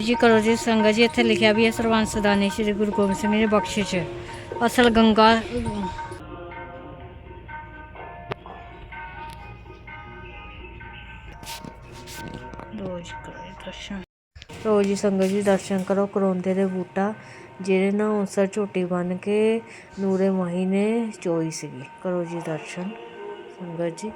ਜੀ ਕਰੋ ਜੀ ਸੰਗਤ ਜੀ, ਇੱਥੇ ਲਿਖਿਆ ਵੀ ਹੈ ਸਰਵੰਸ ਸਦਾਨੀ ਸ੍ਰੀ ਗੁਰੂ ਗੋਬਿੰਦ ਸਿੰਘ ਜੀ ਬਖਸ਼ਿਸ਼ ਅਸਲ ਗੰਗਾ ਰੋਜ਼ ਕਰੋ ਦਰਸ਼ਨ। ਰੋਜ਼ ਹੀ ਸੰਗਤ ਜੀ, ਦਰਸ਼ਨ ਕਰੋ, ਕਰੋਂਦੇ ਦੇ ਬੂਟਾ ਜਿਹਦੇ ਨਾਲ ਉਸਰ ਝੋਟੀ ਬਨ ਕੇ ਨੂਰੇ ਮਾਹੀ ਨੇ ਚੋਈ ਸੀਗੀ। ਕਰੋ ਜੀ ਦਰਸ਼ਨ, ਸੰਗਤ ਜੀ।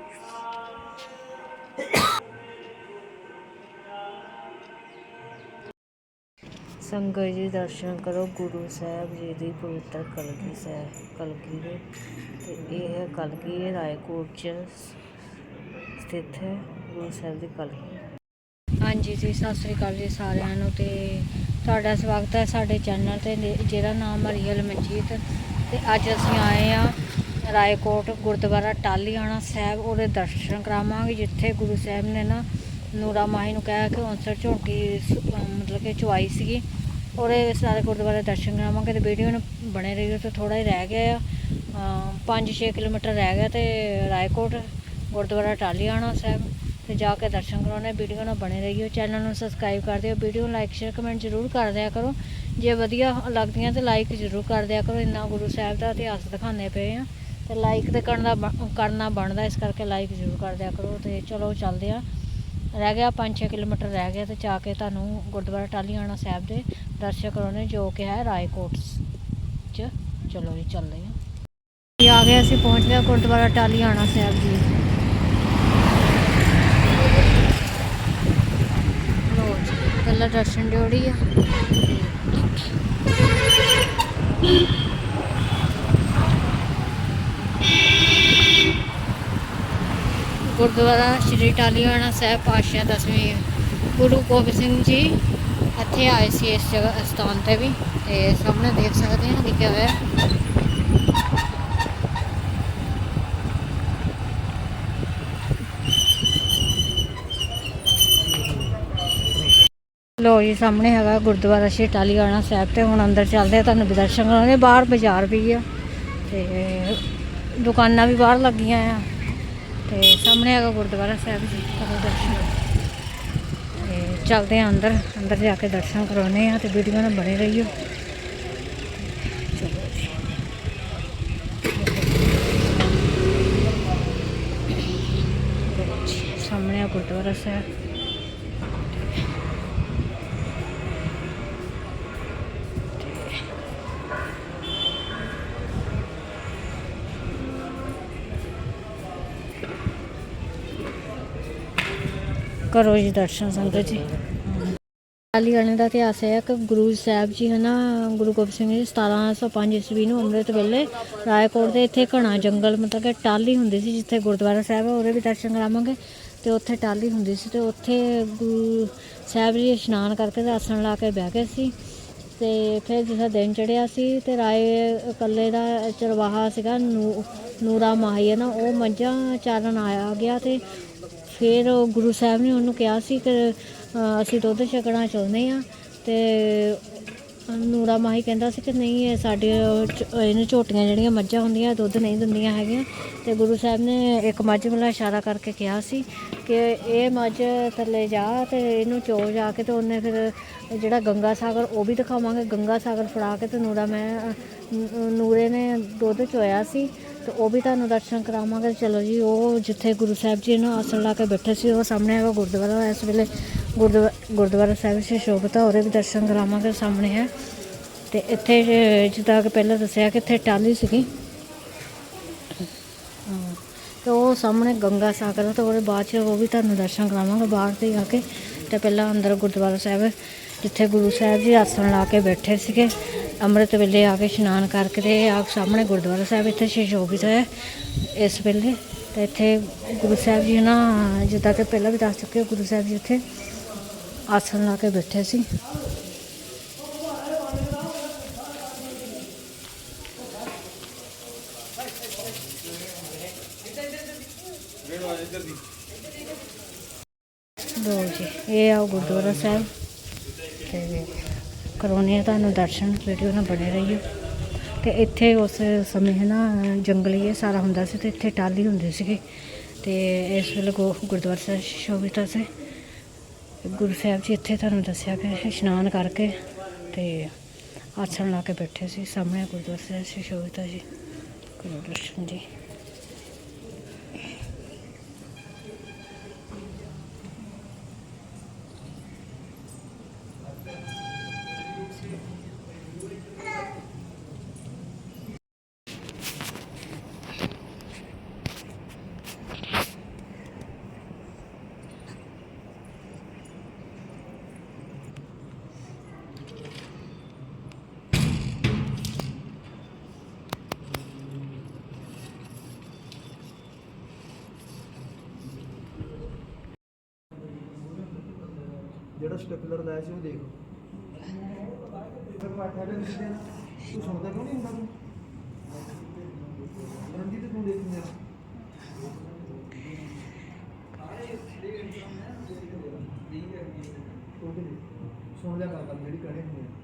ਸੰਗਤ ਜੀ, ਦਰਸ਼ਨ ਕਰੋ, ਗੁਰੂ ਸਾਹਿਬ ਜੀ ਦੀ ਪਵਿੱਤਰ ਕਲਗੀ ਸਾਹਿਬ, ਕਲਗੀ ਦੇ। ਤੇ ਇਹ ਹੈ ਕਲਗੀ, ਇਹ ਰਾਏਕੋਟ ਚ ਸਥਿਤ ਹੈ, ਗੁਰੂ ਸਾਹਿਬ ਦੀ ਕਲਗੀ। ਹਾਂਜੀ ਜੀ, ਸਤਿ ਸ੍ਰੀ ਅਕਾਲ ਜੀ ਸਾਰਿਆਂ ਨੂੰ ਤੇ ਤੁਹਾਡਾ ਸਵਾਗਤ ਹੈ ਸਾਡੇ ਚੈਨਲ ਤੇ ਨੇ- ਜਿਹਦਾ ਨਾਮ ਹੈ ਰੀਅਲ ਮਨਜੀਤ ਤੇ ਅੱਜ ਅਸੀਂ ਆਏ ਆ ਰਾਏਕੋਟ ਗੁਰਦੁਆਰਾ ਟਾਲੀਆਣਾ ਸਾਹਿਬ, ਉਹਦੇ ਦਰਸ਼ਨ ਕਰਾਵਾਂਗੇ, ਜਿੱਥੇ ਗੁਰੂ ਸਾਹਿਬ ਨੇ ਨਾ ਨੂਰਾ ਮਾਹੀ ਨੂੰ ਕਹਿਆ ਕਿ ਉਨਸਰ ਝੋਟੀ ਸ- ਮਤਲਬ ਕਿ ਚੁਆਈ ਸੀਗੀ। ਉਹਦੇ ਸਾਰੇ ਗੁਰਦੁਆਰੇ ਦਰਸ਼ਨ ਕਰਾਵਾਂਗੇ ਤੇ ਵੀਡੀਓ ਨੂੰ ਬਣੇ ਰਹੀਓ ਤੇ ਥੋੜਾ ਹੀ ਰਹਿ ਗਿਆ ਆ। 5-6 ਕਿਲੋਮੀਟਰ ਰਹਿ ਗਿਆ ਤੇ ਰਾਏਕੋਟ ਗੁਰਦੁਆਰਾ ਟਾਲੀਆਣਾ ਸਾਹਿਬ ਤੇ ਜਾ ਕੇ ਦਰਸ਼ਨ ਕਰਾਉਣੇ, ਵੀਡੀਓ ਨਾਲ ਬਣੇ ਰਹੀਓ। ਚੈਨਲ ਨੂੰ ਸਬਸਕ੍ਰਾਈਬ ਕਰ ਦਿਓ, ਵੀਡੀਓ ਨੂੰ ਲਾਈਕ, ਸ਼ੇਅਰ, ਕਮੈਂਟ ਜ਼ਰੂਰ ਕਰ ਦਿਆ ਕਰੋ। ਜੇ ਵਧੀਆ ਲੱਗਦੀਆਂ ਤੇ ਲਾਈਕ ਜ਼ਰੂਰ ਕਰ ਦਿਆ ਕਰੋ। ਇੰਨਾ ਗੁਰੂ ਸਾਹਿਬ ਦਾ ਇਤਿਹਾਸ ਦਿਖਾਉਂਦੇ ਪਏ ਆ ਤੇ ਲਾਈਕ ਤੇ ਕਰਨਾ ਬ- ਕਰਨਾ ਬਣਦਾ, ਇਸ ਕਰਕੇ ਲਾਈਕ ਜ਼ਰੂਰ ਕਰ ਦਿਆ ਕਰੋ ਤੇ ਚਲੋ ਚੱਲਦੇ ਆ। ਰਹਿ ਗਿਆ 5-6 ਕਿਲੋਮੀਟਰ ਰਹਿ ਗਿਆ ਤੇ ਜਾ ਕੇ ਤੁਹਾਨੂੰ ਗੁਰਦੁਆਰਾ ਟਾਲੀਆਣਾ ਸਾਹਿਬ ਦੇ ਦਰਸ਼ਨ ਕਰਾਉਣੇ, ਜੋ ਕਿ ਹੈ ਰਾਏਕੋਟ ਚ। ਚਲੋ ਜੀ, ਚੱਲਦੇ ਆ ਜੀ, ਆ ਗਏ ਅਸੀਂ, ਪਹੁੰਚ ਗਏ ਗੁਰਦੁਆਰਾ ਟਾਲੀਆਣਾ ਸਾਹਿਬ ਜੀ। ਲੋ ਜੀ, ਪਹਿਲਾਂ ਦਰਸ਼ਨ ਡਿਓੜੀ ਆ। ਗੁਰਦੁਆਰਾ ਸ਼੍ਰੀ ਟਾਲੀਆਣਾ ਸਾਹਿਬ ਪਾਤਸ਼ਾਹ ਦਸਵੀਂ ਗੁਰੂ ਗੋਬਿੰਦ ਸਿੰਘ ਜੀ ਇੱਥੇ ਆਏ ਸੀ ਇਸ ਜਗ੍ਹਾ ਸਥਾਨ ਤੇ ਵੀ, ਤੇ ਸਾਹਮਣੇ ਦੇਖ ਸਕਦੇ ਹਾਂ ਲਿਖਿਆ ਹੋਇਆ ਲੋ ਜੀ, ਸਾਹਮਣੇ ਹੈਗਾ ਗੁਰਦੁਆਰਾ ਸ਼੍ਰੀ ਟਾਲੀਆਣਾ ਸਾਹਿਬ ਤੇ ਹੁਣ ਅੰਦਰ ਚੱਲਦੇ ਆ ਤੁਹਾਨੂੰ ਦਰਸ਼ਨ ਕਰਾਉਣੇ ਬਾਹਰ ਬਾਜ਼ਾਰ ਵੀ ਆ, ਤੇ ਦੁਕਾਨਾਂ ਵੀ ਬਾਹਰ ਲੱਗੀਆਂ ਆ। ਤੇ ਸਾਹਮਣੇ ਹੈਗਾ ਗੁਰਦੁਆਰਾ ਸਾਹਿਬ ਜੀ, ਕਰੋ ਦਰਸ਼ਨ। ਤੇ ਚੱਲਦੇ ਆ ਅੰਦਰ ਅੰਦਰ ਜਾ ਕੇ ਦਰਸ਼ਨ ਕਰਾਉਣੇ ਆ ਤੇ ਵੀਡੀਓ ਨਾਲ ਬਣੇ ਰਹੀਓ। ਸਾਹਮਣੇ ਆ ਗੁਰਦੁਆਰਾ ਸਾਹਿਬ। ਕਰੋ ਜੀ ਦਰਸ਼ਨ ਸੰਗਤ ਜੀ। ਕਾਲੀ ਵਾਲੇ ਦਾ ਇਤਿਹਾਸ ਹੈ ਕਿ ਗੁਰੂ ਸਾਹਿਬ ਜੀ ਹਨਾ, ਗੁਰੂ ਗੋਬਿੰਦ ਸਿੰਘ ਜੀ 1705 ਈਸਵੀ ਨੂੰ ਅੰਮ੍ਰਿਤ ਵੇਲੇ ਰਾਏਕੋਟ ਦੇ ਇੱਥੇ ਘਣਾ ਜੰਗਲ ਮਤਲਬ ਕਿ ਟਾਲੀ ਹੁੰਦੀ ਸੀ ਜਿੱਥੇ ਗੁਰਦੁਆਰਾ ਸਾਹਿਬ ਹੈ ਉਹਦੇ ਵੀ ਦਰਸ਼ਨ ਕਰਾਵਾਂਗੇ। ਤੇ ਉੱਥੇ ਟਾਲੀ ਹੁੰਦੀ ਸੀ ਤੇ ਉੱਥੇ ਗੁਰੂ ਸਾਹਿਬ ਜੀ ਇਸ਼ਨਾਨ ਕਰਕੇ ਤੇ ਆਸਣ ਲਾ ਕੇ ਬਹਿ ਗਏ ਸੀ। ਤੇ ਫਿਰ ਜਿਸ ਦਿਨ ਚੜਿਆ ਸੀ ਤੇ ਰਾਏ ਇਕੱਲੇ ਦਾ ਚਰਵਾਹਾ ਸੀਗਾ ਨੂ- ਨੂਰਾ ਮਾਹੀ ਹੈ ਨਾ, ਉਹ ਮੱਝਾਂ ਚਾਰਨ ਆਇਆ ਗਿਆ ਤੇ ਫਿਰ ਉਹ ਗੁਰੂ ਸਾਹਿਬ ਨੇ ਉਹਨੂੰ ਕਿਹਾ ਸੀ ਕਿ ਅਸੀਂ ਦੁੱਧ ਛਕਣਾ ਚਾਹੁੰਦੇ ਆ ਤੇ ਨੂਰਾ ਮਾਹੀ ਕਹਿੰਦਾ ਸੀ ਕਿ ਨਹੀਂ, ਇਹ ਸਾਡੇ ਉਹ ਇਹਨੂੰ ਝੋਟੀਆਂ ਜਿਹੜੀਆਂ ਮੱਝਾਂ ਹੁੰਦੀਆਂ, ਦੁੱਧ ਨਹੀਂ ਦਿੰਦੀਆਂ ਹੈਗੀਆਂ। ਤੇ ਗੁਰੂ ਸਾਹਿਬ ਨੇ ਇੱਕ ਮੱਝ ਵੱਲ ਇਸ਼ਾਰਾ ਕਰਕੇ ਕਿਹਾ ਸੀ ਕਿ ਇਹ ਮੱਝ ਥੱਲੇ ਜਾ ਤੇ ਇਹਨੂੰ ਚੋ ਜਾ ਕੇ ਤੇ ਉਹਨੇ ਫਿਰ ਜਿਹੜਾ ਗੰਗਾ ਸਾਗਰ, ਉਹ ਵੀ ਦਿਖਾਵਾਂਗੇ। ਗੰਗਾ ਸਾਗਰ ਫੜਾ ਕੇ ਤੇ ਨੂਰਾ ਮੈਂ ਨੂਰੇ ਨੇ ਦੁੱਧ ਚੋਇਆ ਸੀ। ਤੇ ਉਹ ਵੀ ਤੁਹਾਨੂੰ ਦਰਸ਼ਨ ਕਰਾਵਾਂਗੇ। ਚਲੋ ਜੀ ਉਹ ਜਿੱਥੇ ਗੁਰੂ ਸਾਹਿਬ ਜੀ ਨੂੰ ਆਸਣ ਲਾ ਕੇ ਬੈਠੇ ਸੀ ਉਹ ਸਾਹਮਣੇ ਹੈਗਾ ਗੁਰਦੁਆਰਾ। ਇਸ ਵੇਲੇ ਗੁਰਦੁਆਰਾ ਗੁਰਦੁਆਰਾ ਸਾਹਿਬ ਸੇ ਸ਼ੋਭਤਾ ਉਹਦੇ ਵੀ ਦਰਸ਼ਨ ਕਰਾਵਾਂਗੇ ਸਾਹਮਣੇ ਹੈ। ਤੇ ਇੱਥੇ ਜਿੱਦਾਂ ਕਿ ਪਹਿਲਾਂ ਦੱਸਿਆ ਕਿ ਇੱਥੇ ਟਾਲੀ ਸੀਗੀ। ਹਾਂ, ਤੇ ਉਹ ਸਾਹਮਣੇ ਗੰਗਾ ਸਾਗਰ ਆ ਤੇ ਉਹਦੇ ਬਾਅਦ ਚ ਉਹ ਵੀ ਤੁਹਾਨੂੰ ਦਰਸ਼ਨ ਕਰਾਵਾਂਗੇ ਬਾਹਰ ਤੇ ਆ ਕੇ। ਤੇ ਪਹਿਲਾਂ ਅੰਦਰ ਗੁਰਦੁਆਰਾ ਸਾਹਿਬ ਜਿੱਥੇ ਗੁਰੂ ਸਾਹਿਬ ਜੀ ਆਸਣ ਲਾ ਕੇ ਬੈਠੇ ਸੀਗੇ। ਅੰਮ੍ਰਿਤ ਵੇਲੇ ਆ ਕੇ ਇਸ਼ਨਾਨ ਕਰਕੇ ਤੇ ਆ ਸਾਹਮਣੇ ਗੁਰਦੁਆਰਾ ਸਾਹਿਬ ਇੱਥੇ ਸ਼ੋਭਿਤ ਹੈ ਇਸ ਵੇਲੇ। ਤੇ ਇੱਥੇ ਗੁਰੂ ਸਾਹਿਬ ਜੀ ਨਾ ਜਿੱਦਾਂ ਕਿ ਪਹਿਲਾਂ ਵੀ ਦੱਸ ਚੁੱਕੇ ਗੁਰੂ ਸਾਹਿਬ ਜੀ ਇੱਥੇ ਆਸਣ ਲਾ ਕੇ ਬੈਠੇ ਸੀ। ਲੋ ਜੀ, ਇਹ ਆ ਗੁਰਦੁਆਰਾ ਸਾਹਿਬ। ਤੇ ਕਰਾਉਣੇ ਆ ਤੁਹਾਨੂੰ ਦਰਸ਼ਨ ਵੀਡੀਓ ਨਾਲ ਬਣੇ ਰਹੀਓ। ਤੇ ਇੱਥੇ ਉਸ ਸਮੇਂ ਹੈ ਨਾ ਜੰਗਲੀ ਇਹ ਸਾਰਾ ਹੁੰਦਾ ਸੀ ਤੇ ਇੱਥੇ ਟਾਲੀ ਹੁੰਦੀ ਸੀਗੀ। ਤੇ ਇਸ ਵੇਲੇ ਗੁ- ਗੁਰਦੁਆਰਾ ਸਾਹਿਬ ਸ਼ੋਭਿਤ ਸੀ ਗੁਰੂ ਸਾਹਿਬ ਜੀ ਇੱਥੇ ਤੁਹਾਨੂੰ ਦੱਸਿਆ ਕਿ ਇਸ਼ਨਾਨ ਕਰਕੇ ਤੇ ਆਸਣ ਲਾ ਕੇ ਬੈਠੇ ਸੀ। ਸਾਹਮਣੇ ਗੁਰਦੁਆਰਾ ਸਾਹਿਬ ਸ਼ਿਸ਼ੋਭਿਤਾ ਜੀ। ਕਰੋ ਦਰਸ਼ਨ ਜੀ। ਜਿਹੜਾ ਸਟੈਪਲਰ ਲਾਇਆ ਸੀ ਉਹ ਦੇਖ ਫਿਰ ਪਾਠਾ ਦੇ ਵਿੱਚ ਤੂੰ ਸੁਣਦਾ ਕਿਉਂ ਨਹੀਂ ਹੁੰਦਾ ਤੂੰ? ਰਣਜੀਤ ਤੂੰ ਦੇਖ ਮੇਰਾ ਉਹ ਵੀ ਸੁਣ ਲਿਆ ਕਰ ਜਿਹੜੀ ਕਹੇ ਹੁੰਦੇ ਆ।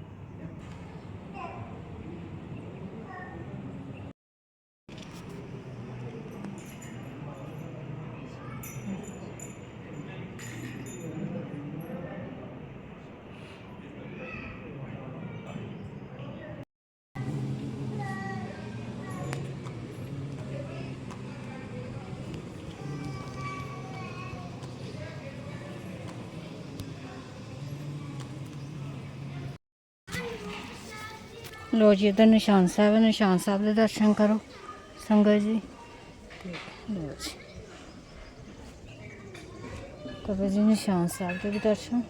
ਲੋ ਜੀ, ਇਧਰ ਨਿਸ਼ਾਨ ਸਾਹਿਬ ਹੈ, ਨਿਸ਼ਾਨ ਸਾਹਿਬ ਦੇ ਦਰਸ਼ਨ ਕਰੋ, ਸੰਗਤ ਜੀ। ਲੋ ਜੀ। ਕਰੋ ਜੀ, ਨਿਸ਼ਾਨ ਸਾਹਿਬ ਦੇ ਵੀ ਦਰਸ਼ਨ।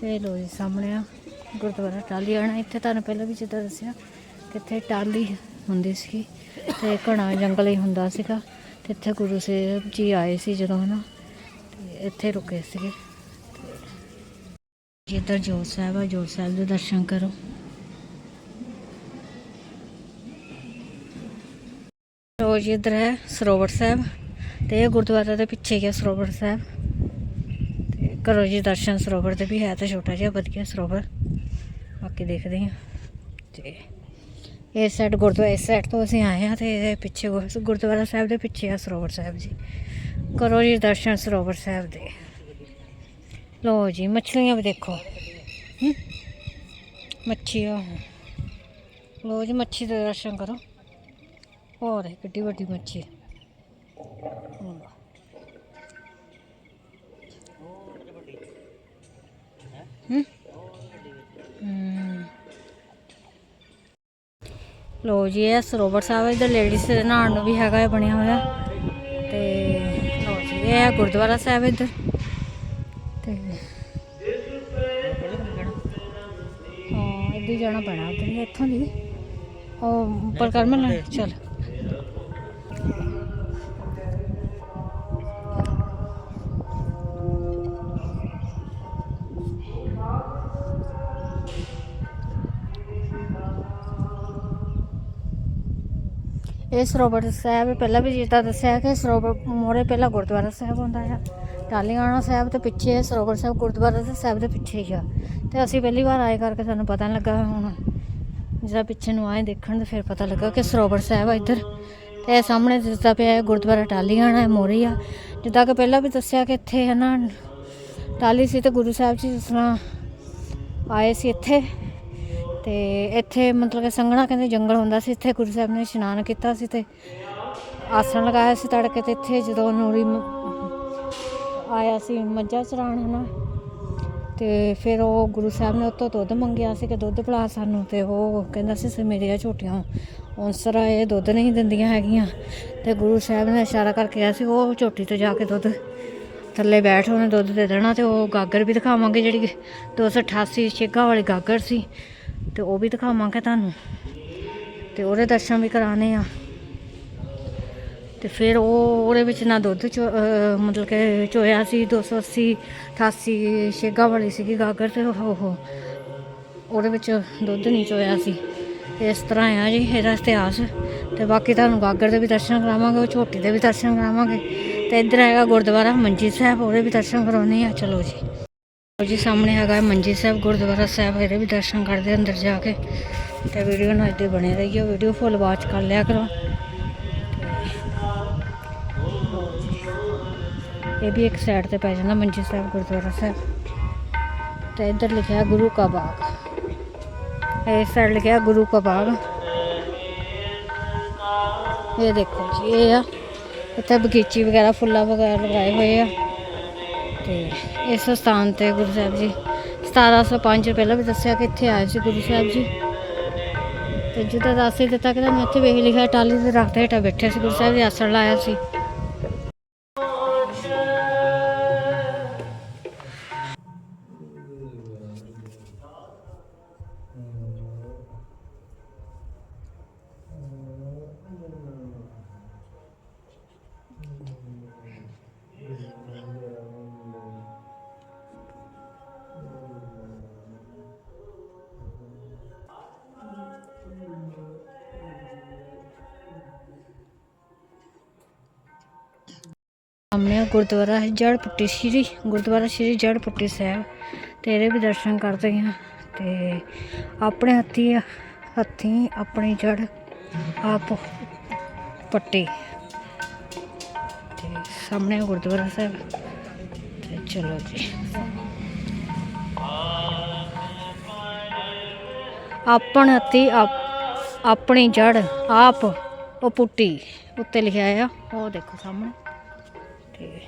ਤੇ ਲੋ ਜੀ, ਸਾਹਮਣੇ ਆ ਗੁਰਦੁਆਰਾ ਟਾਲੀ ਆਣਾ ਇੱਥੇ ਤੁਹਾਨੂੰ ਪਹਿਲਾਂ ਵੀ ਜਿੱਦਾਂ ਦੱਸਿਆ ਕਿ ਇੱਥੇ ਟਾਲੀ ਹੁੰਦੀ ਸੀ ਤੇ ਘਣਾ ਜੰਗਲ ਹੀ ਹੁੰਦਾ ਸੀਗਾ। ਤੇ ਇੱਥੇ ਗੁਰੂ ਸਾਹਿਬ ਜੀ ਆਏ ਸੀ ਜਦੋਂ, ਹਨਾ। ਤੇ ਇੱਥੇ ਰੁਕੇ ਸੀਗੇ। ਤੇ ਇੱਧਰ ਜੋਤ ਸਾਹਿਬ ਆ, ਜੋਤ ਸਾਹਿਬ ਦੇ ਦਰਸ਼ਨ ਕਰੋ। ਰੋਜ਼ ਇੱਧਰ ਹੈ ਸਰੋਵਰ ਸਾਹਿਬ ਤੇ ਇਹ ਗੁਰਦੁਆਰਾ ਦੇ ਪਿੱਛੇ ਹੀ ਹੈ ਸਰੋਵਰ ਸਾਹਿਬ। ਤੇ ਕਰੋ ਜੀ ਦਰਸ਼ਨ, ਸਰੋਵਰ ਦੇ ਵੀ ਹੈ ਤਾਂ ਛੋਟਾ ਜਿਹਾ ਵਧੀਆ ਸਰੋਵਰ। ਬਾਕੀ ਦੇਖਦੇ ਹਾਂ। ਤੇ ਇਸ ਸਾਈਡ ਗੁਰਦੁਆਰਾ ਇਸ ਸਾਈਡ ਤੋਂ ਅਸੀਂ ਆਏ ਹਾਂ ਤੇ ਇਹਦੇ ਪਿੱਛੇ ਗੁਰਦੁਆਰਾ ਸਾਹਿਬ ਦੇ ਪਿੱਛੇ ਆ ਸਰੋਵਰ ਸਾਹਿਬ ਜੀ। ਕਰੋ ਜੀ ਦਰਸ਼ਨ ਸਰੋਵਰ ਸਾਹਿਬ ਦੇ। ਲੋ ਜੀ, ਮੱਛਲੀਆਂ ਵੀ ਦੇਖੋ। ਹਮ? ਮੱਛੀ ਆ ਲੋ ਜੀ, ਮੱਛੀ ਦੇ ਦਰਸ਼ਨ ਕਰੋ। ਹੋਰ ਕਿੱਡੀ ਵੱਡੀ ਮੱਛੀ। ਹਮ। ਲੋ ਜੀ, ਇਹ ਸਰੋਵਰ ਸਾਹਿਬ, ਇਧਰ ਲੇਡੀਜ਼ ਦੇ ਨਹਾਉਣ ਨੂੰ ਵੀ ਹੈਗਾ ਬਣਿਆ ਹੋਇਆ। ਇਹ ਗੁਰਦੁਆਰਾ ਸਾਹਿਬ ਇੱਧਰ। ਤੇ ਹਾਂ, ਇੱਧਰ ਜਾਣਾ ਪੈਣਾ ਉੱਧਰ, ਇੱਥੋਂ ਦੀ। ਉਹ ਪਰਕਰਮ ਲੈ ਚਲ। ਇਹ ਸਰੋਵਰ ਸਾਹਿਬ ਪਹਿਲਾਂ ਵੀ ਜਿੱਦਾਂ ਦੱਸਿਆ ਕਿ ਸਰੋਵਰ ਮੋਰੇ ਪਹਿਲਾਂ ਗੁਰਦੁਆਰਾ ਸਾਹਿਬ ਹੁੰਦਾ ਆ। ਟਾਲੀਆਣਾ ਸਾਹਿਬ ਤੇ ਪਿੱਛੇ ਹੈ ਸਰੋਵਰ ਸਾਹਿਬ ਗੁਰਦੁਆਰਾ ਸਾਹਿਬ ਦੇ ਪਿੱਛੇ ਹੀ ਆ। ਤੇ ਅਸੀਂ ਪਹਿਲੀ ਵਾਰ ਆਏ ਕਰਕੇ ਸਾਨੂੰ ਪਤਾ ਨਹੀਂ ਲੱਗਾ ਹੁਣ। ਜਿਹੜਾ ਪਿੱਛੇ ਨੂੰ ਆਏ ਦੇਖਣ ਤੇ ਫਿਰ ਪਤਾ ਲੱਗਾ ਕਿ ਸਰੋਵਰ ਸਾਹਿਬ ਆ ਇੱਧਰ। ਤੇ ਇਹ ਸਾਹਮਣੇ ਦਿਸਦਾ ਪਿਆ ਗੁਰਦੁਆਰਾ ਟਾਲੀਆਣਾ ਹੈ, ਮੋਰੀ ਆ। ਜਿੱਦਾਂ ਕਿ ਪਹਿਲਾਂ ਵੀ ਦੱਸਿਆ ਕਿ ਇੱਥੇ ਹੈ ਨਾ ਟਾਲੀ ਸੀ ਤੇ ਗੁਰੂ ਸਾਹਿਬ ਜੀ ਜਿਸ ਤਰ੍ਹਾਂ ਆਏ ਸੀ ਇੱਥੇ। ਤੇ ਇੱਥੇ ਮਤਲਬ ਕਿ ਸੰਘਣਾ ਕਹਿੰਦੇ ਜੰਗਲ ਹੁੰਦਾ ਸੀ, ਇੱਥੇ ਗੁਰੂ ਸਾਹਿਬ ਨੇ ਇਸ਼ਨਾਨ ਕੀਤਾ ਸੀ ਤੇ ਆਸਣ ਲਗਾਇਆ ਸੀ ਤੜਕੇ ਤੇ ਇੱਥੇ ਜਦੋਂ ਨੂਰੀ ਆਇਆ ਸੀ ਮੱਝਾਂ ਚਰਾਣ ਹਨਾ। ਤੇ ਫਿਰ ਉਹ ਗੁਰੂ ਸਾਹਿਬ ਨੇ ਉਤੋਂ ਦੁੱਧ ਮੰਗਿਆ ਸੀ ਕਿ ਦੁੱਧ ਪਿਲਾ ਸਾਨੂੰ ਤੇ ਉਹ ਕਹਿੰਦਾ ਸੀ ਸ ਮੇਰੀਆਂ ਝੋਟੀਆਂ ਉਨਸਰਾ ਇਹ ਦੁੱਧ ਨਹੀਂ ਦਿੰਦੀਆਂ ਹੈਗੀਆਂ। ਤੇ ਗੁਰੂ ਸਾਹਿਬ ਨੇ ਇਸ਼ਾਰਾ ਕਰਕੇ ਕਿਹਾ ਸੀ, ਉਹ ਝੋਟੀ ਤੇ ਜਾ ਕੇ ਦੁੱਧ ਥੱਲੇ ਬੈਠ, ਉਹਨੇ ਦੁੱਧ ਦੇ ਦੇਣਾ ਤੇ ਉਹ ਗਾਗਰ ਵੀ ਦਿਖਾਵਾਂਗੇ ਜਿਹੜੀ 288 ਛੇਗਾ ਵਾਲੀ ਗਾਗਰ ਸੀ। ਤੇ ਉਹ ਵੀ ਦਿਖਾਵਾਂਗੇ ਤੁਹਾਨੂੰ। ਤੇ ਉਹਦੇ ਦਰਸ਼ਨ ਵੀ ਕਰਾਣੇ ਆ। ਤੇ ਫਿਰ ਉਹ ਉਹਦੇ ਵਿੱਚ ਨਾ ਦੁੱਧ ਚੋ ਮਤਲਬ ਕਿ ਚੋਇਆ ਸੀ 280 88 ਸ਼ੇਗਾ ਵਾਲੀ ਸੀਗੀ ਗਾਗਰ ਤੇ ਉਹ ਉਹ, ਉਹਦੇ ਵਿੱਚ ਦੁੱਧ ਨਹੀਂ ਚੋਇਆ ਸੀ। ਇਸ ਤਰ੍ਹਾਂ ਆ ਜੀ, ਇਹਦਾ ਇਤਿਹਾਸ। ਤੇ ਬਾਕੀ ਤੁਹਾਨੂੰ ਗਾਗਰ ਦੇ ਵੀ ਦਰਸ਼ਨ ਕਰਾਵਾਂਗੇ, ਉਹ ਝੋਟੀ ਦੇ ਵੀ ਦਰਸ਼ਨ ਕਰਾਵਾਂਗੇ। ਤੇ ਇੱਧਰ ਹੈਗਾ ਗੁਰਦੁਆਰਾ ਮੰਜੀ ਸਾਹਿਬ, ਉਹਦੇ ਵੀ ਦਰਸ਼ਨ ਕਰਾਉਣੇ ਆ। ਚਲੋ ਜੀ। ਜੀ, ਸਾਹਮਣੇ ਹੈਗਾ ਮੰਜੀ ਸਾਹਿਬ, ਗੁਰਦੁਆਰਾ ਸਾਹਿਬ, ਇਹਦੇ ਵੀ ਦਰਸ਼ਨ ਕਰਦੇ ਅੰਦਰ ਜਾ ਕੇ। ਤੇ ਵੀਡੀਓ ਨਾਲ ਇੱਥੇ ਬਣੇ ਰਹੀਓ, ਵੀਡੀਓ ਫੁੱਲ ਵਾਚ ਕਰ ਲਿਆ ਕਰੋ। ਇਹ ਵੀ ਇੱਕ ਸਾਈਡ ਤੇ ਪੈ ਜਾਂਦਾ ਮੰਜੀ ਸਾਹਿਬ, ਗੁਰਦੁਆਰਾ ਸਾਹਿਬ। ਤੇ ਇੱਧਰ ਲਿਖਿਆ ਗੁਰੂ ਕਾ ਬਾਗ। ਇਸ ਸਾਈਡ ਲਿਖਿਆ ਗੁਰੂ ਕਾ ਬਾਗ। ਇਹ ਦੇਖੋ ਜੀ, ਇਹ ਆ। ਇੱਥੇ ਬਗੀਚੀ ਵਗੈਰਾ, ਫੁੱਲਾਂ ਵਗੈਰਾ ਲਗਾਏ ਹੋਏ ਆ। ਤੇ ਇਸ ਸਥਾਨ ਤੇ ਗੁਰੂ ਸਾਹਿਬ ਜੀ 1705 ਪਹਿਲਾਂ ਵੀ ਦੱਸਿਆ ਕਿ ਇੱਥੇ ਆਏ ਸੀ ਗੁਰੂ ਸਾਹਿਬ ਜੀ। ਤੇ ਜਿੱਦਾਂ ਦੱਸ ਦਿੱਤਾ ਕਿ ਮੈਂ ਇੱਥੇ ਵੇਖ ਲਿਖਿਆ ਟਾਲੀ ਦੇ ਦਰਖਤ ਹੇਠਾਂ ਬੈਠੇ ਸੀ, ਗੁਰੂ ਸਾਹਿਬ ਜੀ ਆਸਣ ਲਾਇਆ ਸੀ। ਸਾਹਮਣੇ ਗੁਰਦੁਆਰਾ ਹੈ ਜੜ ਪੁੱਟੀ ਸ਼੍ਰੀ, ਗੁਰਦੁਆਰਾ ਸ਼੍ਰੀ ਜੜ ਪੁੱਟੀ ਸਾਹਿਬ। ਤੇ ਇਹਦੇ ਵੀ ਦਰਸ਼ਨ ਕਰਦੇ ਹਾਂ। ਤੇ ਆਪਣੇ ਹੱਥੀ ਹੱਥੀ ਆਪਣੀ ਜੜ ਆਪ ਪੱਟੀ। ਤੇ ਸਾਹਮਣੇ ਗੁਰਦੁਆਰਾ ਸਾਹਿਬ। ਤੇ ਚਲੋ ਜੀ। ਆਪਣ ਹੱਥੀ ਆਪਣੀ ਜੜ ਆਪ ਉਹ ਪੁੱਟੀ ਉੱਤੇ ਲਿਖਿਆ ਆ। ਉਹ ਦੇਖੋ ਸਾਹਮਣੇ। ਤੇ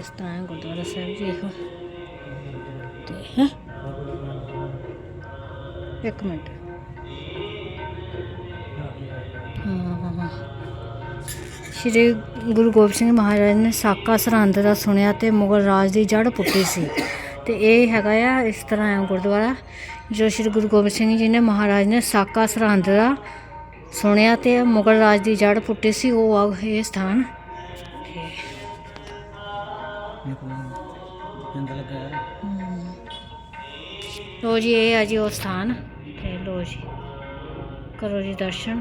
ਇਸ ਤਰ੍ਹਾਂ ਗੁਰਦੁਆਰਾ ਸਾਹਿਬ ਜੀ ਇਹੋ। ਤੇ ਹੈਂ? ਇੱਕ ਮਿੰਟ। ਸ਼੍ਰੀ ਗੁਰੂ ਗੋਬਿੰਦ ਸਿੰਘ ਮਹਾਰਾਜ ਨੇ ਸਾਕਾ ਸਰਹੰਦ ਦਾ ਸੁਣਿਆ ਤੇ ਮੁਗਲ ਰਾਜ ਦੀ ਜੜ ਪੁੱਟੀ ਸੀ। ਤੇ ਇਹ ਹੈਗਾ ਆ, ਇਸ ਤਰ੍ਹਾਂ ਹੈ ਗੁਰਦੁਆਰਾ, ਜੋ ਸ਼੍ਰੀ ਗੁਰੂ ਗੋਬਿੰਦ ਸਿੰਘ ਜੀ ਨੇ ਮਹਾਰਾਜ ਨੇ ਸਾਕਾ ਸਰਹੰਦ ਦਾ ਸੁਣਿਆ ਤੇ ਮੁਗਲ ਰਾਜ ਦੀ ਜੜ ਪੁੱਟੀ ਸੀ ਉਹ ਆ ਇਹ ਸਥਾਨ। ਲੋ ਜੀ ਇਹ ਆ ਜੀ ਉਹ ਸਥਾਨ। ਤੇ ਲੋ ਜੀ ਕਰੋ ਜੀ ਦਰਸ਼ਨ।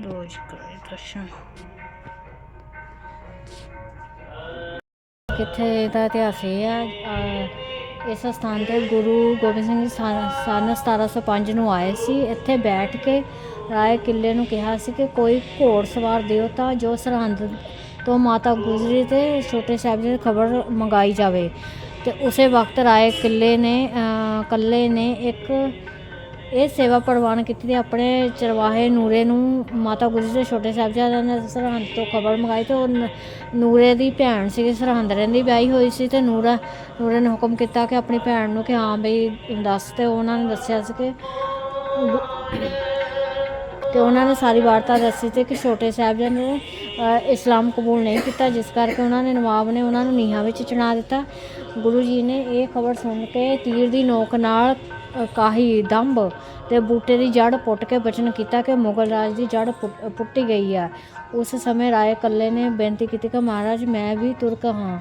ਲੋ ਜੀ ਕਰੋ ਜੀ ਦਰਸ਼ਨ। ਕਿੱਥੇ ਦਾ ਇਤਿਹਾਸ ਇਹ ਆ ਇਸ ਸਥਾਨ ਤੇ ਗੁਰੂ ਗੋਬਿੰਦ ਸਿੰਘ ਜੀ ਸਨ ਸਨ 1705 ਨੂੰ ਆਏ ਸੀ। ਇੱਥੇ ਬੈਠ ਕੇ ਰਾਏ ਕਿਲੇ ਨੂੰ ਕਿਹਾ ਸੀ ਕਿ ਕੋਈ ਘੋੜ ਸਵਾਰ ਦਿਓ ਤਾਂ ਜੋ ਸਰਹੰਦ ਤੋਂ ਮਾਤਾ ਗੁਜਰੀ ਤੇ ਛੋਟੇ ਸਾਹਿਬ ਦੀ ਖਬਰ ਮੰਗਾਈ ਜਾਵੇ। ਤੇ ਉਸੇ ਵਕਤ ਰਾਏ ਕਿਲੇ ਨੇ ਅਹ, ਕੱਲੇ ਨੇ ਇੱਕ ਇਹ ਸੇਵਾ ਪ੍ਰਵਾਨ ਕੀਤੀ ਤੇ ਆਪਣੇ ਚਰਵਾਹੇ ਨੂਰੇ ਨੂੰ ਮਾਤਾ ਗੁਜਰੀ ਦੇ ਛੋਟੇ ਸਾਹਿਬਜ਼ਾਦਿਆਂ ਨੇ ਸਰਹੰਦ ਤੋਂ ਖਬਰ ਮੰਗਾਈ ਤੇ ਉਹ ਨ- ਨੂਰੇ ਦੀ ਭੈਣ ਸੀ ਸਰਹੰਦ ਰਹਿੰਦੀ ਵਿਆਹੀ ਹੋਈ ਸੀ ਤੇ ਨੂਰਾ ਨੂਰੇ ਨੇ ਹੁਕਮ ਕੀਤਾ ਕਿ ਆਪਣੀ ਭੈਣ ਨੂੰ ਕਿ ਹਾਂ ਬਈ ਦੱਸ ਤੇ ਉਹਨਾਂ ਨੇ ਦੱਸਿਆ ਸੀ ਕਿ ਤੇ ਉਹਨਾਂ ਨੇ ਸਾਰੀ ਵਾਰਤਾ ਦੱਸੀ ਤੇ ਕਿ ਛੋਟੇ ਸਾਹਿਬਜ਼ਾਦੇ ਨੇ ਅ, ਇਸਲਾਮ ਕਬੂਲ ਨਹੀਂ ਕੀਤਾ ਜਿਸ ਕਰਕੇ ਉਹਨਾਂ ਨੇ ਨਵਾਬ ਨੇ ਉਹਨਾਂ ਨੂੰ ਨੀਹਾਂ ਵਿੱਚ ਚਿਣਾ ਦਿੱਤਾ। ਗੁਰੂ ਜੀ ਨੇ ਇਹ ਖਬਰ ਸੁਣ ਕੇ ਤੀਰ ਦੀ ਨੋਕ ਨਾਲ ਕਾਹੀ ਦੰਬ ਤੇ ਬੂਟੇ ਦੀ ਜੜ ਪੁੱਟ ਕੇ ਬਚਨ ਕੀਤਾ ਕਿ ਮੁਗਲ ਰਾਜ ਦੀ ਜੜ ਪੁੱਟੀ ਗਈ ਆ। ਉਸ ਸਮੇਂ ਰਾਏ ਕੱਲੇ ਨੇ ਬੇਨਤੀ ਕੀਤੀ ਕਿ ਮਹਾਰਾਜ, ਮੈਂ ਵੀ ਤੁਰਕ ਹਾਂ।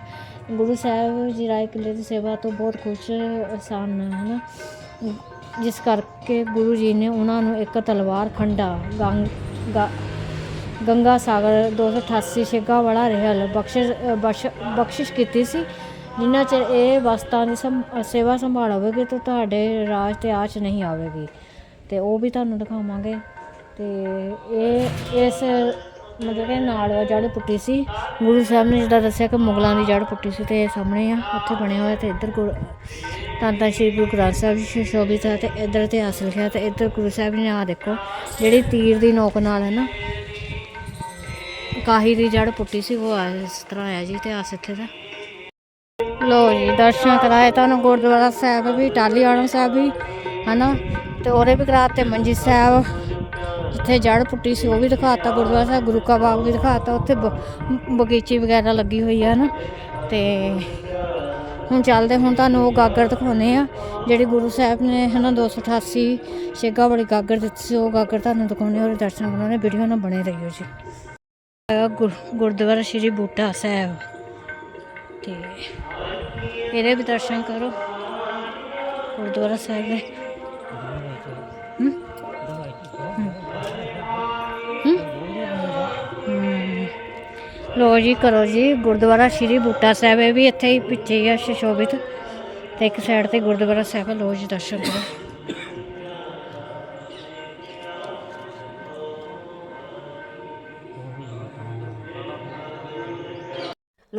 ਗੁਰੂ ਸਾਹਿਬ ਜੀ ਰਾਏ ਕਿਲੇ ਦੀ ਸੇਵਾ ਤੋਂ ਬਹੁਤ ਖੁਸ਼ ਸਨ, ਹਨਾ। ਜਿਸ ਕਰਕੇ ਗੁਰੂ ਜੀ ਨੇ ਉਹਨਾਂ ਨੂੰ ਇੱਕ ਤਲਵਾਰ ਖੰਡਾ, ਗੰਗ ਗੰਗਾ ਸਾਗਰ 288 ਸ਼ੇਗਾ ਵਾਲਾ ਰਹਿਲ ਬਖਸ਼ਿਸ਼, ਬਖਸ਼- ਬਖਸ਼ਿਸ਼ ਕੀਤੀ ਸੀ। ਜਿੰਨਾ ਚਿਰ ਇਹ ਵਸਤਾਂ ਦੀ ਸੰਭ- ਸੇਵਾ ਸੰਭਾਲ ਹੋਵੇਗੀ ਤਾਂ ਤੁਹਾਡੇ ਰਾਜ ਤੇ ਆਚ ਨਹੀਂ ਆਵੇਗੀ। ਤੇ ਉਹ ਵੀ ਤੁਹਾਨੂੰ ਦਿਖਾਵਾਂਗੇ। ਤੇ ਇਹ, ਇਸ, ਮਤਲਬ ਕਿ ਨਾਲ ਉਹ ਜੜ ਪੁੱਟੀ ਸੀ। ਗੁਰੂ ਸਾਹਿਬ ਨੇ ਜਿੱਦਾਂ ਦੱਸਿਆ ਕਿ ਮੁਗਲਾਂ ਦੀ ਜੜ ਪੁੱਟੀ ਸੀ ਤੇ ਇਹ ਸਾਹਮਣੇ ਆ, ਉੱਥੇ ਬਣਿਆ ਹੋਇਆ ਤੇ ਇੱਧਰ ਗੁਰ, ਤਾਂ ਤਾਂ ਸ਼੍ਰੀ ਗੁਰੂ ਗ੍ਰੰਥ ਸਾਹਿਬ ਜੀ ਸੁਸ਼ੋਭਿਤ ਹੈ ਤੇ ਇੱਧਰ ਇਤਿਹਾਸ ਲਿਖਿਆ ਤੇ ਇੱਧਰ ਗੁਰੂ ਸਾਹਿਬ ਨੇ ਆ ਦੇਖੋ, ਜਿਹੜੀ ਤੀਰ ਦੀ ਨੋਕ ਨਾਲ ਹੈ ਨਾ, ਕਾਹੀ ਦੀ ਜੜ ਪੁੱਟੀ ਸੀ, ਉਹ ਆ ਇਸ ਤਰ੍ਹਾਂ ਆਇਆ ਜੀ ਇਤਿਹਾਸ ਇੱਥੇ ਦਾ। ਲੋ ਜੀ, ਦਰਸ਼ਨ ਕਰਾਏ ਤੁਹਾਨੂੰ ਗੁਰਦੁਆਰਾ ਸਾਹਿਬ ਵੀ ਟਾਲੀਆਣਾ ਸਾਹਿਬ ਵੀ, ਹਨਾ? ਤੇ ਉਹਦੇ ਵੀ ਕਰਾਤੇ ਮੰਜੀ ਸਾਹਿਬ, ਜਿੱਥੇ ਜੜ ਪੁੱਟੀ ਸੀ ਉਹ ਵੀ ਦਿਖਾਤਾ, ਗੁਰਦੁਆਰਾ ਸਾਹਿਬ, ਗੁਰੂ ਕਾ ਬਾਗ ਵੀ ਦਿਖਾਤਾ, ਉੱਥੇ ਬ- ਬਗੀਚੀ ਵਗੈਰਾ ਲੱਗੀ ਹੋਈ ਆ ਨਾ ਤੇ ਹੁਣ ਚੱਲਦੇ, ਹੁਣ ਤੁਹਾਨੂੰ ਉਹ ਗਾਗਰ ਦਿਖਾਉਨੇ ਆ, ਜਿਹੜੀ ਗੁਰੂ ਸਾਹਿਬ ਨੇ, ਹਨਾ 288 ਸ਼ੇਗਾ ਵਾਲੀ ਗਾਗਰ ਦਿੱਤੀ ਸੀ, ਉਹ ਗਾਗਰ ਤੁਹਾਨੂੰ ਦਿਖਾਉਨੇ ਔਰ ਦਰਸ਼ਨ ਕਰਾਉਣੇ, ਵੀਡੀਓ ਨਾਲ ਬਣੇ ਰਹੀਓ ਜੀ। ਹੈਗਾ ਗੁਰ- ਗੁਰਦੁਆਰਾ ਸ਼੍ਰੀ ਬੂਟਾ ਸਾਹਿਬ। ਤੇ ਇਹਦੇ ਵੀ ਦਰਸ਼ਨ ਕਰੋ। ਗੁਰਦੁਆਰਾ ਸਾਹਿਬ ਦੇ। ਲੋ ਜੀ, ਕਰੋ ਜੀ। ਗੁਰਦੁਆਰਾ ਸ਼੍ਰੀ ਬੂਟਾ ਸਾਹਿਬ, ਇਹ ਵੀ ਇੱਥੇ ਹੀ ਪਿੱਛੇ ਹੀ ਆ, ਸ਼ਸ਼ੋਭਿਤ। ਤੇ ਇੱਕ ਸਾਈਡ ਤੇ ਗੁਰਦੁਆਰਾ ਸਾਹਿਬ ਹੈ ਲੋ ਜੀ, ਦਰਸ਼ਨ ਕਰੋ।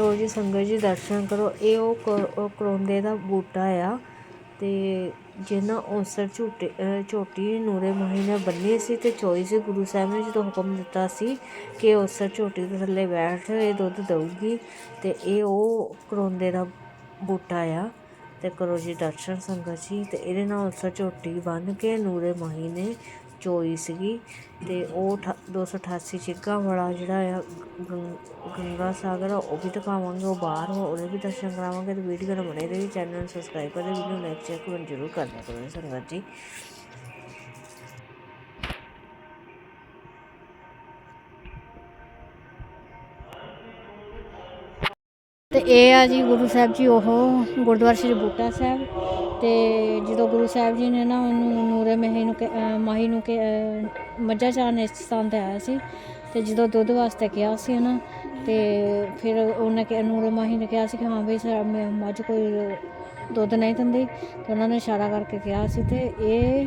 ਲੋ ਜੀ ਸੰਗਤ ਜੀ ਦਰਸ਼ਨ ਕਰੋ। ਇਹ ਉਹ ਕ- ਉਹ ਕਰੋਂਦੇ ਦਾ ਬੂਟਾ ਆ ਤੇ ਜਿਹਨਾਂ ਔਸਰ ਝੂਟੇ ਝੋਟੀ ਨੂਰੇ ਮਹੀ ਨੇ ਬੰਨੀ ਸੀ ਤੇ ਚੋਈ ਸੀ। ਗੁਰੂ ਸਾਹਿਬ ਨੇ ਜਦੋਂ ਹੁਕਮ ਦਿੱਤਾ ਸੀ ਕਿ ਔਸਰ ਝੋਟੀ ਦੇ ਥੱਲੇ ਬੈਠ, ਇਹ ਦੁੱਧ ਦਊਗੀ ਤੇ ਇਹ ਉਹ ਕਰੋਂਦੇ ਦਾ ਬੂਟਾ ਆ। ਤੇ ਕਰੋ ਜੀ ਦਰਸ਼ਨ ਸੰਗਤ ਜੀ ਤੇ ਇਹਦੇ ਨਾਲ ਔਸਰ ਝੋਟੀ ਬੰਨ ਕੇ ਨੂਰੇ ਮਹੀ ਨੇ ਚੋਈ ਸੀਗੀ ਅਤੇ ਉਹ ਅਠਾ- 288 ਚਿੱਗਾ ਵਾਲਾ ਜਿਹੜਾ ਆ, ਗੰ- ਗੰਗਾ ਸਾਗਰ ਆ ਉਹ ਵੀ ਦਿਖਾਵਾਂਗੇ, ਉਹ ਬਾਹਰ ਹੋ, ਉਹਦੇ ਵੀ ਦਰਸ਼ਨ ਕਰਾਵਾਂਗੇ ਅਤੇ ਵੀਡੀਓ ਨੂੰ ਬਣੇ ਰਹੀ, ਚੈਨਲ ਨੂੰ ਸਬਸਕ੍ਰਾਈਬ ਕਰੇ ਵੀਡੀਓ ਨੂੰ ਲਾਈਕ ਚੈੱਕ ਕਮੈਂਟ ਜ਼ਰੂਰ ਕਰਨਾ ਕਰੋ ਸੰਗਤ ਜੀ। ਤੇ ਇਹ ਆ ਜੀ ਗੁਰੂ ਸਾਹਿਬ ਜੀ, ਉਹ ਗੁਰਦੁਆਰਾ ਸ੍ਰੀ ਬੂਟਾ ਸਾਹਿਬ। ਤੇ ਜਦੋਂ ਗੁਰੂ ਸਾਹਿਬ ਜੀ ਨੇ ਨਾ ਉਹਨੂੰ ਨੂਰੇ ਮਹੀ ਨੂੰ ਕਿ- ਮਾਹੀ ਨੂੰ ਕਿ ਅਹ ਮੱਝਾਂ ਚਾਰਨ ਇਸ ਸਥਾਨ ਤੇ ਆਇਆ ਸੀ। ਤੇ ਜਦੋਂ ਦੁੱਧ ਵਾਸਤੇ ਕਿਹਾ ਸੀ ਨਾ, ਤੇ ਫਿਰ ਉਹਨੇ ਕਿ ਨੂਰੇ ਮਾਹੀ ਨੇ ਕਿਹਾ ਸੀ ਕਿ ਹਾਂ ਬਈ ਸਾ- ਮੱਝ ਕੋਈ ਦੁੱਧ ਨਹੀਂ ਦਿੰਦੀ। ਤੇ ਉਹਨਾਂ ਨੇ ਇਸ਼ਾਰਾ ਕਰਕੇ ਕਿਹਾ ਸੀ ਤੇ ਇਹ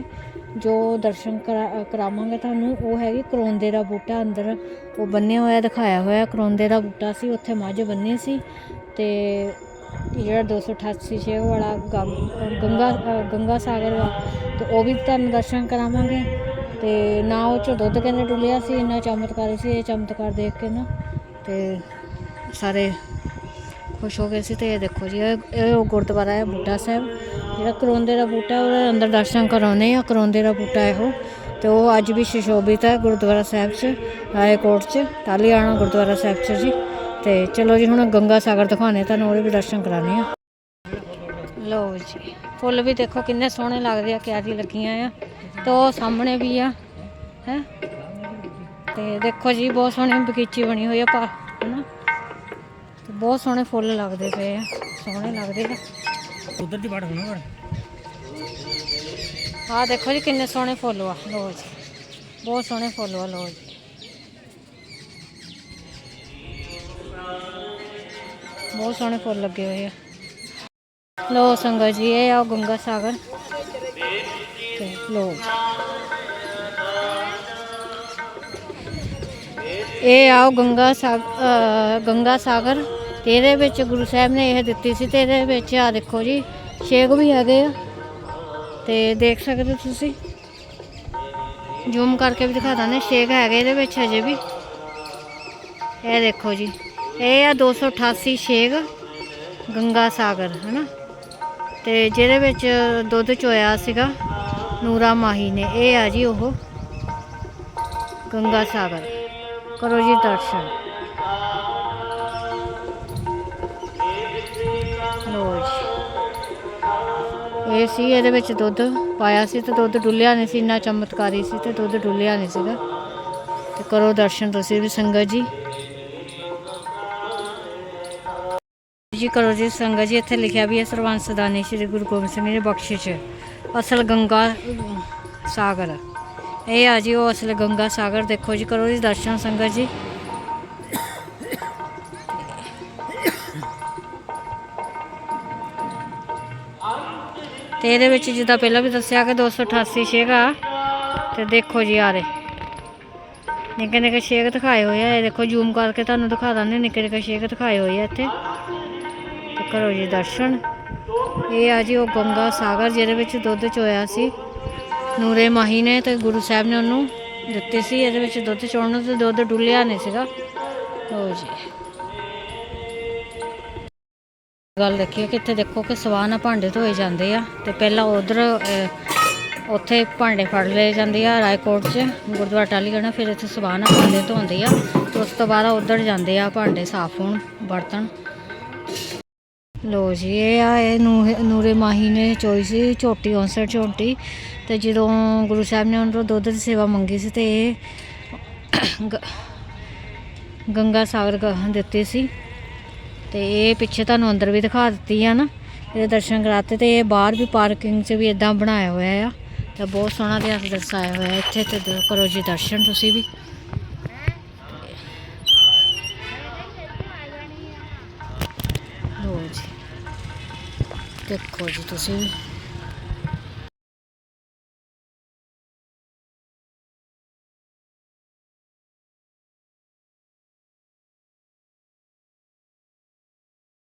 ਜੋ ਦਰਸ਼ਨ ਕਰਾ- ਕਰਾਵਾਂਗੇ ਤੁਹਾਨੂੰ, ਉਹ ਹੈਗੀ ਕਰੋਂਦੇ ਦਾ ਬੂਟਾ ਅੰਦਰ, ਉਹ ਬੰਨਿਆ ਹੋਇਆ, ਦਿਖਾਇਆ ਹੋਇਆ, ਕਰੋਂਦੇ ਦਾ ਬੂਟਾ ਸੀ, ਉੱਥੇ ਮੱਝ ਬੰਨੀ ਸੀ ਤੇ ਜਿਹੜਾ 288 ਛੇ ਵਾਲਾ ਗੰਗਾ ਗੰਗਾ ਸਾਗਰ ਵਾ, ਤੇ ਉਹ ਵੀ ਤੁਹਾਨੂੰ ਦਰਸ਼ਨ ਕਰਾਵਾਂਗੇ ਤੇ ਨਾ ਉਹ ਚ ਦੁੱਧ ਕਹਿੰਦੇ ਡੁੱਲਿਆ ਸੀ, ਇੰਨਾ ਚਮਤਕਾਰੀ ਸੀ, ਇਹ ਚਮਤਕਾਰ ਦੇਖ ਕੇ ਨਾ, ਤੇ ਸਾਰੇ ਖੁਸ਼ ਹੋ ਗਏ ਸੀ ਤੇ ਇਹ ਦੇਖੋ ਜੀ, ਇਹ ਇਹ ਉਹ ਗੁਰਦੁਆਰਾ ਹੈ ਬੂਟਾ ਸਾਹਿਬ। ਜਿਹੜਾ ਕਰੋਂਦੇ ਦਾ ਬੂਟਾ ਉਹਦੇ ਅੰਦਰ ਦਰਸ਼ਨ ਕਰਾਉਣੇ ਆ ਕਰੋਂਦੇ ਦਾ ਬੂਟਾ ਇਹੋ ਤੇ ਉਹ ਅੱਜ ਵੀ ਸੁਸ਼ੋਭਿਤ ਹੈ ਗੁਰਦੁਆਰਾ ਸਾਹਿਬ 'ਚ, ਰਾਏਕੋਟ 'ਚ ਟਾਲੀਆਣਾ ਗੁਰਦੁਆਰਾ ਸਾਹਿਬ 'ਚ ਜੀ। ਤੇ ਚਲੋ ਜੀ, ਹੁਣ ਗੰਗਾ ਸਾਗਰ ਦਿਖਾਣੇ ਤੁਹਾਨੂੰ ਉਹਦੇ ਵੀ ਦਰਸ਼ਨ ਕਰਾਣੇ ਆ ਲਓ ਜੀ, ਫੁੱਲ ਵੀ ਦੇਖੋ ਕਿੰਨੇ ਸੋਹਣੇ ਲੱਗਦੇ ਆ ਕਿਆਰੀ ਲੱਗੀਆਂ ਆ। ਤੇ ਉਹ ਸਾਹਮਣੇ ਵੀ ਆ, ਹੈ। ਤੇ ਦੇਖੋ ਜੀ, ਬਹੁਤ ਸੋਹਣੀ ਬਗੀਚੀ ਬਣੀ ਹੋਈ ਆ, ਪਾ ਬਹੁਤ ਸੋਹਣੇ ਫੁੱਲ ਲੱਗਦੇ ਪਏ ਆ ਸੋਹਣੇ ਲੱਗਦੇ ਆ। ਉਧਰ ਦੀ ਬਾੜ ਹੋਣਾ ਆਹ ਦੇਖੋ ਜੀ ਕਿੰਨੇ ਸੋਹਣੇ ਫੁੱਲ ਆ ਲਓ ਜੀ। ਬਹੁਤ ਸੋਹਣੇ ਫੁੱਲ ਆ ਲਓ ਜੀ। ਬਹੁਤ ਸੋਹਣੇ ਫੁੱਲ ਲੱਗੇ ਹੋਏ ਆ। ਲਓ ਸੰਗਤ ਜੀ ਇਹ ਆ ਗੰਗਾ ਸਾਗਰ। ਤੇ ਲਓ ਇਹ ਆਓ ਗੰਗਾ ਸਾਗਰ ਗੰਗਾ ਸਾਗਰ। ਤੇ ਇਹਦੇ ਵਿੱਚ ਗੁਰੂ ਸਾਹਿਬ ਨੇ ਇਹ ਦਿੱਤੀ ਸੀ ਤੇ ਇਹਦੇ ਵਿੱਚ ਆ ਦੇਖੋ ਜੀ, ਛੇਕ ਵੀ ਹੈਗੇ ਆ। ਤੇ ਦੇਖ ਸਕਦੇ ਹੋ ਤੁਸੀਂ। ਜ਼ੂਮ ਕਰਕੇ ਵੀ ਦਿਖਾ ਦਾਂ ਛੇਕ ਹੈਗੇ ਇਹਦੇ ਵਿੱਚ ਹਜੇ ਵੀ। ਇਹ ਦੇਖੋ ਜੀ, ਇਹ ਆ 288 ਛੇਕ ਗੰਗਾ ਸਾਗਰ, ਹਨਾ? ਤੇ ਜਿਹਦੇ ਵਿੱਚ ਦੁੱਧ ਚੋਇਆ ਸੀਗਾ, ਨੂਰਾ ਮਾਹੀ ਨੇ। ਇਹ ਆ ਜੀ ਉਹ ਗੰਗਾ ਸਾਗਰ। ਕਰੋ ਜੀ ਦਰਸ਼ਨ। ਇਹ ਸੀ, ਇਹਦੇ ਵਿੱਚ ਦੁੱਧ ਪਾਇਆ ਸੀ ਤੇ ਦੁੱਧ ਡੁੱਲਿਆ ਨਹੀਂ ਸੀ, ਇੰਨਾ ਚਮਤਕਾਰੀ ਸੀ ਤੇ ਦੁੱਧ ਡੁੱਲਿਆ ਨਹੀਂ ਸੀਗਾ। ਤੇ ਕਰੋ ਦਰਸ਼ਨ ਤੁਸੀਂ ਵੀ ਸੰਗਤ ਜੀ। ਜੀ ਕਰੋ ਜੀ ਸੰਗਤ ਜੀ, ਇੱਥੇ ਲਿਖਿਆ ਵੀ ਹੈ ਸਰਵੰਸ ਦਾਨੀ ਸ਼੍ਰੀ ਗੁਰੂ ਗੋਬਿੰਦ ਸਿੰਘ ਜੀ ਦੀ ਬਖਸ਼ਿਸ਼। ਅਸਲ ਗੰਗਾ ਸਾਗਰ। ਇਹ ਆ ਜੀ, ਉਹ ਅਸਲ ਗੰਗਾ ਸਾਗਰ ਦੇਖੋ ਜੀ, ਕਰੋ ਜੀ ਦਰਸ਼ਨ ਸੰਗਤ ਜੀ। ਤੇ ਇਹਦੇ ਵਿੱਚ ਜਿੱਦਾਂ ਪਹਿਲਾਂ ਵੀ ਦੱਸਿਆ ਕਿ 288 ਆ, ਤੇ ਦੇਖੋ ਜੀ ਆਰੇ ਨਿੱਕੇ ਨਿੱਕੇ ਛੇਕ ਦਿਖਾਏ ਹੋਏ ਆ, ਇਹ ਦੇਖੋ ਜ਼ੂਮ ਕਰਕੇ ਤੁਹਾਨੂੰ ਦਿਖਾ ਦਿੰਦੇ ਨਿੱਕੇ ਨਿੱਕੇ ਛੇਕ ਦਿਖਾਏ ਹੋਏ ਆ ਇੱਥੇ। ਤੇ ਕਰੋ ਜੀ ਦਰਸ਼ਨ। ਇਹ ਆ ਜੀ ਉਹ ਗੰਗਾ ਸਾਗਰ, ਜਿਹਦੇ ਵਿੱਚ ਦੁੱਧ ਚੋਇਆ ਸੀ। ਨੂਰੇ ਮਾਹੀ ਨੇ ਤੇ ਗੁਰੂ ਸਾਹਿਬ ਨੇ ਉਹਨੂੰ ਦਿੱਤੇ ਸੀ, ਇਹਦੇ ਵਿੱਚ ਦੁੱਧ ਚੋਣ ਨੂੰ ਤੇ ਦੁੱਧ ਡੁੱਲਿਆ ਨਹੀਂ ਸੀਗਾ। ਲਓ ਜੀ। ਗੱਲ ਦੇਖੀਏ ਕਿ ਇੱਥੇ ਦੇਖੋ ਕਿ ਸਵਾਹ ਨਾਲ ਭਾਂਡੇ ਧੋਏ ਜਾਂਦੇ ਆ ਤੇ ਪਹਿਲਾਂ ਉਧਰ ਉੱਥੇ ਭਾਂਡੇ ਫੜ ਲਏ ਜਾਂਦੇ ਆ ਰਾਏਕੋਟ 'ਚ, ਗੁਰਦੁਆਰਾ ਟਾਲੀਗੜ੍ਹ ਫਿਰ ਇੱਥੇ ਸਵਾਹ ਨਾਲ ਭਾਂਡੇ ਧੋਂਦੇ ਆ ਤੇ ਉਸ ਤੋਂ ਬਾਅਦ ਉਧਰ ਜਾਂਦੇ ਆ ਭਾਂਡੇ ਸਾਫ਼ ਹੋਣ ਬਰਤਨ ਲੋ ਜੀ, ਇਹ ਆ, ਇਹ ਨੂਹ- ਨੂਰੇ ਮਾਹੀ ਨੇ ਚੋਈ ਸੀ, ਝੋਟੀ ਔਂਸਰ ਝੋਟੀ ਤੇ ਜਦੋਂ ਗੁਰੂ ਸਾਹਿਬ ਨੇ ਉਹਨਾਂ ਤੋਂ ਦੁੱਧ ਦੀ ਸੇਵਾ ਮੰਗੀ ਸੀ ਤੇ ਇਹ ਗੰਗਾ ਸਾਗਰ ਗ- ਸੀ। ਤੇ ਇਹ ਪਿੱਛੇ ਤੁਹਾਨੂੰ ਅੰਦਰ ਵੀ ਦਿਖਾ ਦਿੱਤੀ ਆ ਨਾ, ਇਹਦੇ ਦਰਸ਼ਨ ਕਰਾਤੇ ਤੇ ਇਹ ਬਾਹਰ ਵੀ ਪਾਰਕਿੰਗ 'ਚ ਵੀ ਇਦਾਂ ਬਣਾਇਆ ਹੋਇਆ ਆ, ਤਾਂ ਬਹੁਤ ਸੋਹਣਾ ਇਤਿਹਾਸ ਦਰਸਾਇਆ ਹੋਇਆ ਇੱਥੇ ਤੇ ਕਰੋ ਜੀ ਦਰਸ਼ਨ ਤੁਸੀਂ ਵੀ। ਲੋ ਜੀ, ਦੇਖੋ ਜੀ ਤੁਸੀਂ ਵੀ।